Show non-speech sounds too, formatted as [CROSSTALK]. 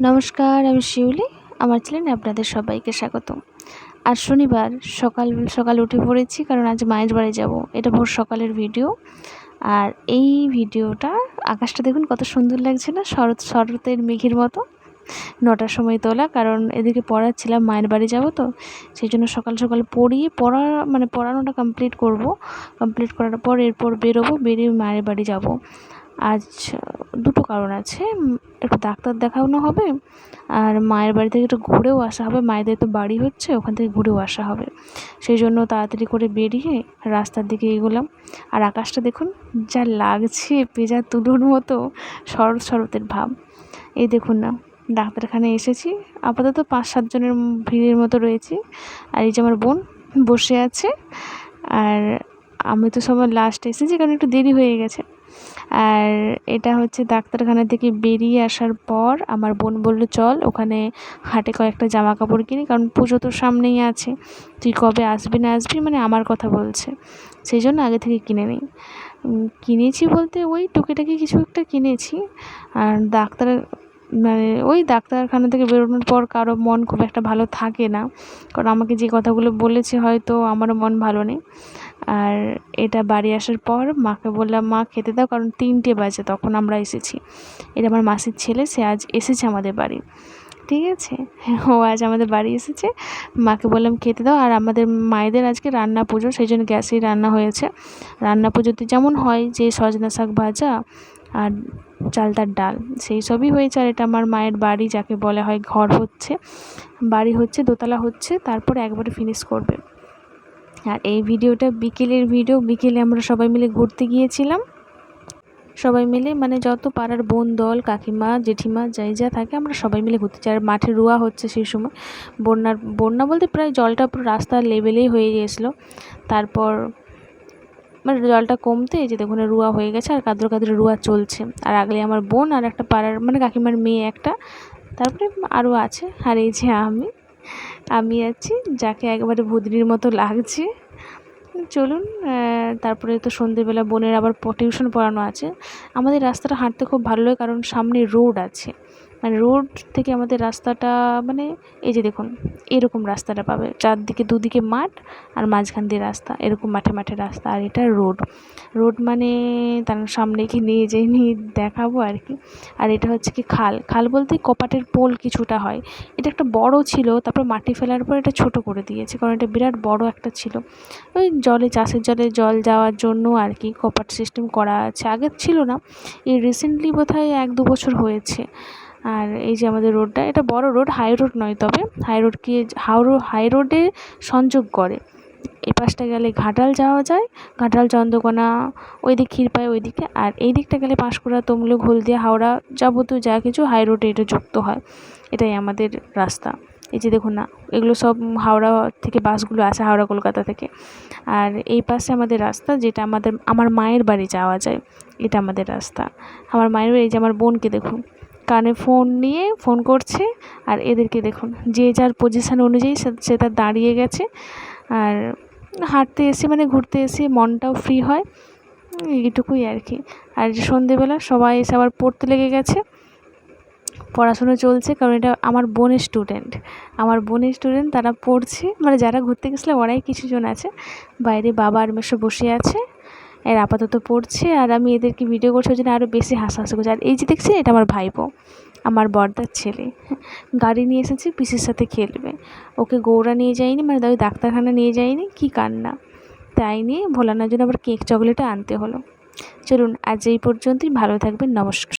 নমস্কার, আমি শিউলি। আমার চ্যানেলে আপনাদের সবাইকে স্বাগত। আজ শনিবার, সকাল সকাল উঠে পড়েছি কারণ আজ মায়ের বাড়ি যাব। এটা ভোর সকালের ভিডিও। আর এই ভিডিওটা, আকাশটা দেখুন কত সুন্দর লাগছে না? শরৎ, শরতের মেঘের মতো। নটার সময় তোলা, কারণ এদিকে পড়াচ্ছিলাম মায়ের বাড়ি যাব তো। সেই জন্য সকাল সকাল পড়িয়ে পড়া মানে পড়ানোটা কমপ্লিট করব। কমপ্লিট করার পর এরপর বেরোবো, বেরিয়ে মায়ের বাড়ি যাব। আজ দুটো কারণ আছে। একটু ডাক্তার দেখানো হবে আর মায়ের বাড়ি থেকে একটু ঘুরেও আসা হবে। মায়েদের তো বাড়ি হচ্ছে, ওখান থেকে ঘুরেও আসা হবে। সেই জন্য তাড়াতাড়ি করে বেরিয়ে রাস্তার দিকে এগোলাম। আর আকাশটা দেখুন, যা লাগছে পেঁজা তুলোর মতো শরৎ শরতের ভাব। এই দেখুন না ডাক্তারখানায় এসেছি। আপাতত পাঁচ সাতজনের ভিড়ের মতো রয়েছি। আর এই যে আমার বোন বসে আছে। আর আমি তো সবার লাস্ট এসেছি, কারণ একটু দেরি হয়ে গেছে। আর এটা হচ্ছে ডাক্তারখানা থেকে বেরিয়ে আসার পর আমার বোন বলল, চল ওখানে হাটে কয়েকটা জামা কাপড় কিনি, কারণ পুজো তো সামনেই আছে। তুই কবে আসবি না আসবি? মানে আমার কথা বলছে। সেই জন্য আগে থেকে কিনে নিই। কিনেছি বলতে ওই টুকিটাকি কিছু একটা কিনেছি। আর ডাক্তার মানে ওই ডাক্তারখানা থেকে বেরোনোর পর কারও মন খুব একটা ভালো থাকে না। কারণ আমাকে যে কথাগুলো বলেছে হয়তো আমারও মন ভালো নেই। আর এটা বাড়ি আসার পর মাকে বললাম, মা, খেতে দাও, কারণ তিনটে বাজে, তখন আমরা এসেছি। এটা আমার মাসির ছেলে, সে আজ এসেছে আমাদের বাড়ি। ঠিক আছে? [LAUGHS] ও আজ আমাদের বাড়ি এসেছে। মাকে বললাম, খেতে দাও। আর আমাদের মায়েদের আজকে রান্না পুজো, সেই জন্য গ্যাসেই রান্না হয়েছে। রান্না পুজোতে যেমন হয় যে সজনা শাক ভাজা আর চালতার ডাল, সেই সবই হয়েছে। আর এটা আমার মায়ের বাড়ি, যাকে বলা হয় ঘর হচ্ছে। বাড়ি হচ্ছে, দোতলা হচ্ছে, তারপরে একবারে ফিনিশ করবে। আর এই ভিডিওটা বিকেলের ভিডিও। বিকেলে আমরা সবাই মিলে ঘুরতে গিয়েছিলাম। সবাই মিলে মানে যত পাড়ার বোন দল, কাকিমা, জেঠিমা, যাই যা থাকে, আমরা সবাই মিলে ঘুরতে যাই। আর মাঠে রোয়া হচ্ছে সেই সময়। বন্যার, বন্যা বলতে প্রায় জলটা পুরো রাস্তার লেভেলেই হয়ে গিয়েছিল। তারপর মানে জলটা কমতে যে দেখুন, রুয়া হয়ে গেছে আর কাদর কাদরে রুয়া চলছে। আর আগলে আমার বোন আর একটা পাড়ার মানে কাকিমার মেয়ে একটা। তারপরে আরও আছে। আর এই যে আমি আমি আছি, যাকে একবারে ভুদ্রির মতো লাগছে। চলুন তারপরে তো সন্ধেবেলা বোনের আবার টিউশন পড়ানো আছে। আমাদের রাস্তাটা হাঁটতে খুব ভালো লাগে, কারণ সামনে রোড আছে। মানে রোড থেকে আমাদের রাস্তাটা মানে এই যে দেখুন, এরকম রাস্তাটা পাবে। চারদিকে দুদিকে মাঠ আর মাঝখান দিয়ে রাস্তা, এরকম মাঠে মাঠে রাস্তা। আর এটা রোড। রোড মানে তার সামনে কি নিয়ে যেয়ে নিয়ে দেখাবো আর কি। আর এটা হচ্ছে কি খাল। খাল বলতে কপাটের পোল কিছুটা হয়। এটা একটা বড় ছিল, তারপর মাটি ফেলার পর এটা ছোট করে দিয়েছে, কারণ এটা বিরাট বড় একটা ছিল। ওই জলে, চাষের জলে জল যাওয়ার জন্য আর কি কপাট সিস্টেম করা আছে। আগে ছিল না। এই রিসেন্টলি বোধহয় এক দু বছর হয়েছে। আর এই যে আমাদের রোডটা, এটা বড় রোড, হাই রোড নয় তবে। হাই রোডকে হাওড়ো হাই রোডে সংযোগ করে। এই পাশটা গেলে ঘাটাল যাওয়া যায়, ঘাটাল, চন্দ্রকোনা ওই দিক ক্ষীরপাই ওই দিকে আর এই দিকটা গেলে পাঁশকুড়া, তমলুক, হলদিয়া, হাওড়া, যাবতীয় যা কিছু হাই রোডে এটা যুক্ত হয়। এটাই আমাদের রাস্তা। এই যে দেখুন না, এগুলো সব হাওড়া থেকে বাসগুলো আসে হাওড়া, কলকাতা থেকে। আর এই পাশে আমাদের রাস্তা, যেটা আমাদের, আমার মায়ের বাড়ি যাওয়া যায়, এটা আমাদের রাস্তা। আমার মায়ের বাড়ি, এই যে আমার বোনকে দেখুন কানে ফোন নিয়ে ফোন করছে আর এদেরকে দেখুন, যে যার পজিশান অনুযায়ী সে তার দাঁড়িয়ে গেছে আর হাঁটতে এসে মানে ঘুরতে এসে মনটাও ফ্রি হয়, এইটুকুই আর কি। আর সন্ধেবেলা সবাই এসে আবার পড়তে লেগে গেছে। পড়াশুনো চলছে, কারণ এটা আমার বোনের স্টুডেন্ট আমার বোনের স্টুডেন্ট তারা পড়ছে মানে যারা ঘুরতে গেছিল ওরাই কিছুজন আছে। বাইরে বাবা আর মেসো বসে আছে। এর আপাতত পড়ছে আর আমি এদেরকে ভিডিও করছি, ওই জন্য আরও বেশি হাসাহাসি করছে। আর এই যে দেখছি এটা আমার ভাইপো, আমার বর্দার ছেলে। গাড়ি নিয়ে এসেছে, পিসির সাথে খেলবে। ওকে গৌড়া নিয়ে যায়নি মানে ওই ডাক্তারখানা নিয়ে যায়নি, কি কান্না। তাই নিয়ে ভোলানোর জন্য আবার কেক চকলেটও আনতে হলো। চলুন আজ এই পর্যন্তই, ভালো থাকবেন, নমস্কার।